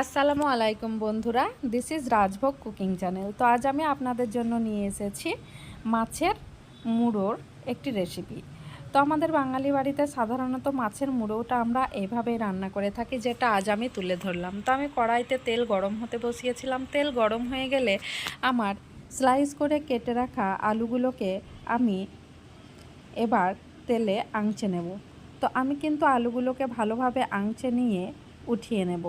আসসালামু আলাইকুম বন্ধুরা this is Rajbhog cooking channel তো আজ আমি আপনাদের জন্য নিয়ে এসেছি মাছের মুড়োর একটি রেসিপি তো আমাদের বাঙালি বাড়িতে সাধারণত মাছের মুড়োটা আমরা এভাবেই রান্না করে থাকি, যেটা আজ আমি তুলে ধরলাম। তো আমি কড়াইতে তেল গরম হতে বসিয়েছিলাম। তেল গরম হয়ে গেলে আমার স্লাইস করে কেটে রাখা আলুগুলোকে আমি এবার তেলে আংচে নেব। তো আমি কিন্তু আলুগুলোকে ভালোভাবে আংচে নিয়ে উঠিয়ে নেব।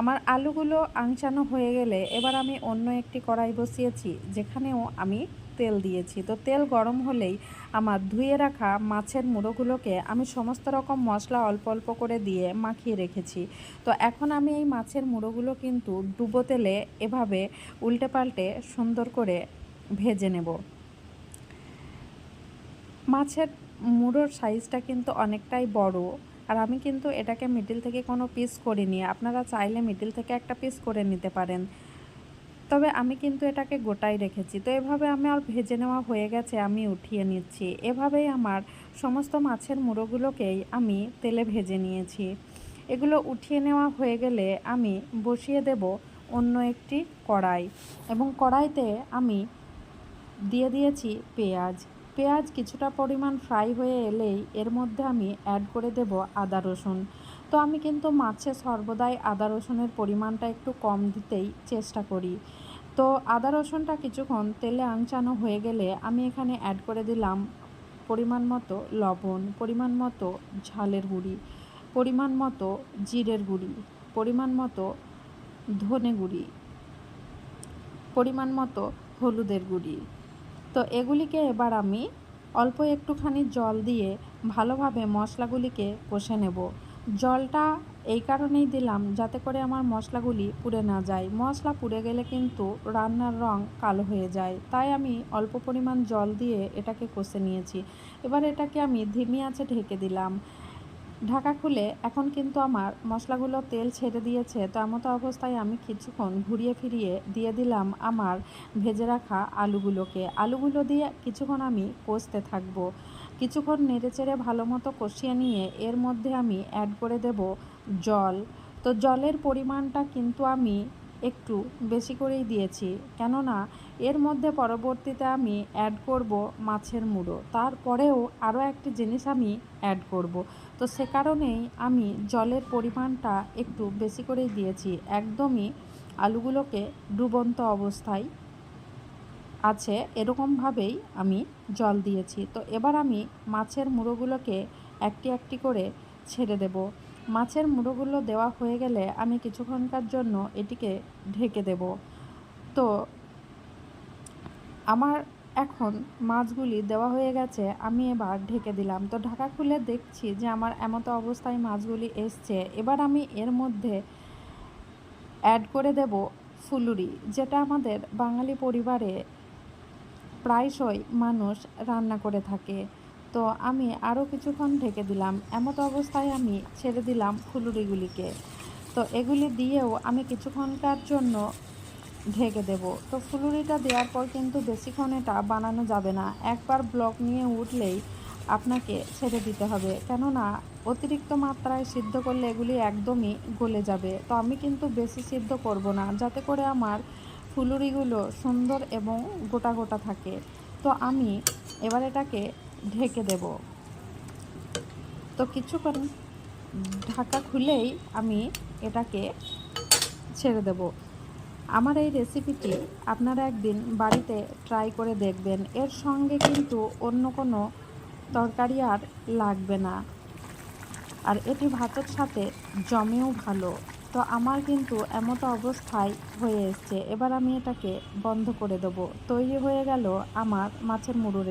আমার আলুগুলো আংচানো হয়ে গেলে এবার আমি অন্য একটি কড়াই বসিয়েছি, যেখানেও আমি তেল দিয়েছি। তো তেল গরম হলেই আমার ধুয়ে রাখা মাছের মুড়োগুলোকে আমি সমস্ত রকম মশলা অল্প অল্প করে দিয়ে মাখিয়ে রেখেছি। তো এখন আমি এই মাছের মুড়োগুলো কিন্তু ডুবো তেলে এভাবে উল্টে পাল্টে সুন্দর করে ভেজে নেব। মাছের মুড়োর সাইজটা কিন্তু অনেকটাই বড়। আর আমি কিন্তু এটাকে মিডিল থেকে কোনো পিস করিনি। আপনারা চাইলে মিডিল থেকে একটা পিস করে নিতে পারেন। তবে আমি কিন্তু এটাকে গোটাই রেখেছি। তো এভাবে আমার ভেজে নেওয়া হয়ে গেছে, আমি উঠিয়ে নিচ্ছি। এভাবেই আমার সমস্ত মাছের মুড়োগুলোকেই আমি তেলে ভেজে নিয়েছি। এগুলো উঠিয়ে নেওয়া হয়ে গেলে আমি বসিয়ে দেব অন্য একটি কড়াই। এবং কড়াইতে আমি দিয়ে দিয়েছি পেঁয়াজ। পেঁয়াজ কিছুটা পরিমাণ ফ্রাই হয়ে এলেই এর মধ্যে আমি অ্যাড করে দেব আদা রসুন। তো আমি কিন্তু মাছে সর্বদাই আদা রসুনের পরিমাণটা একটু কম দিতেই চেষ্টা করি। তো আদা রসুনটা কিছুক্ষণ তেলে আংচানো হয়ে গেলে আমি এখানে অ্যাড করে দিলাম পরিমাণ মতো লবণ, পরিমাণ মতো ঝালের গুঁড়ি, পরিমাণ মতো জিরের গুঁড়ি, পরিমাণ মতো ধনে গুঁড়ি, পরিমাণ মতো হলুদের গুঁড়ি। তো এগুলিকে এবার আমি অল্প একটুখানি জল দিয়ে ভালোভাবে মশলাগুলিকে কষে নেব। জলটা এই কারণেই দিলাম যাতে করে আমার মশলাগুলি পুড়ে না যায়। মশলা পুড়ে গেলে কিন্তু রান্নার রং কালো হয়ে যায়। তাই আমি অল্প পরিমাণ জল দিয়ে এটাকে কষে নিয়েছি। এবার এটাকে আমি ধিমি আছে ঢেকে দিলাম। ঢাকা খুলে এখন কিন্তু আমার মশলাগুলো তেল ছেড়ে দিয়েছে, তো মতো অবস্থায় আমি কিছুক্ষণ ঘুরিয়ে ফিরিয়ে দিয়ে দিলাম আমার ভেজে রাখা আলুগুলোকে। আলুগুলো দিয়ে কিছুক্ষণ আমি কষতে থাকব। কিছুক্ষণ নেড়ে চেড়ে ভালো মতো কষিয়ে নিয়ে এর মধ্যে আমি অ্যাড করে দেব জল। তো জলের পরিমাণটা কিন্তু আমি একটু বেশি করেই দিয়েছি। কেননা, এর মধ্যে পরবর্তীতে আমি অ্যাড করব মাছের মুড়ো। তারপরেও আরও একটি জিনিস আমি অ্যাড করব। তো সে কারণেই আমি জলের পরিমাণটা একটু বেশি করেই দিয়েছি। একদমই আলুগুলোকে ডুবন্ত অবস্থায় আছে, এরকমভাবেই আমি জল দিয়েছি। তো এবার আমি মাছের মুড়োগুলোকে একটি একটি করে ছেড়ে দেব। মাছের মুড়োগুলো দেওয়া হয়ে গেলে আমি কিছুক্ষণকার জন্য এটিকে ঢেকে দেব। তো, আমার এখন মাছগুলি দেওয়া হয়ে গেছে, আমি এবার ঢেকে দিলাম। তো, ঢাকা খুলে দেখছি যে আমার এমতো অবস্থায় মাছগুলি এসছে। এবার আমি এর মধ্যে অ্যাড করে দেব ফুলুরি, যেটা আমাদের বাঙালি পরিবারে প্রায়শই মানুষ রান্না করে থাকে। তো আমি আরও কিছুক্ষণ ঢেকে দিলাম। এমতো অবস্থায় আমি ছেড়ে দিলাম ফুলুরিগুলিকে। তো এগুলি দিয়েও আমি কিছুক্ষণকার জন্য ঢেকে দেব। তো ফুলুরিটা দেওয়ার পর কিন্তু বেশিক্ষণ এটা বানানো যাবে না। একবার ব্লক নিয়ে উঠলেই আপনাকে ছেড়ে দিতে হবে। কেননা, অতিরিক্ত মাত্রায় সিদ্ধ করলে এগুলি একদমই গলে যাবে। তো আমি কিন্তু বেশি সিদ্ধ করব না, যাতে করে আমার ফুলুরিগুলো সুন্দর এবং গোটা গোটা থাকে। তো আমি এবার এটাকে ঢেকে দেব। তো কিছুক্ষণ ঢাকা খুলেই আমি এটাকে ছেড়ে দেব। আমার এই রেসিপিটি আপনারা একদিন বাড়িতে ট্রাই করে দেখবেন। এর সঙ্গে কিন্তু অন্য কোনো তরকারি আর লাগবে না। আর এটি ভাতের সাথে জমেও ভালো। তো আমার কিন্তু এমতো অবস্থায় হয়ে এসছে। এবার আমি এটাকে বন্ধ করে দেবো। তৈরি হয়ে গেল আমার মাছের মুড়ো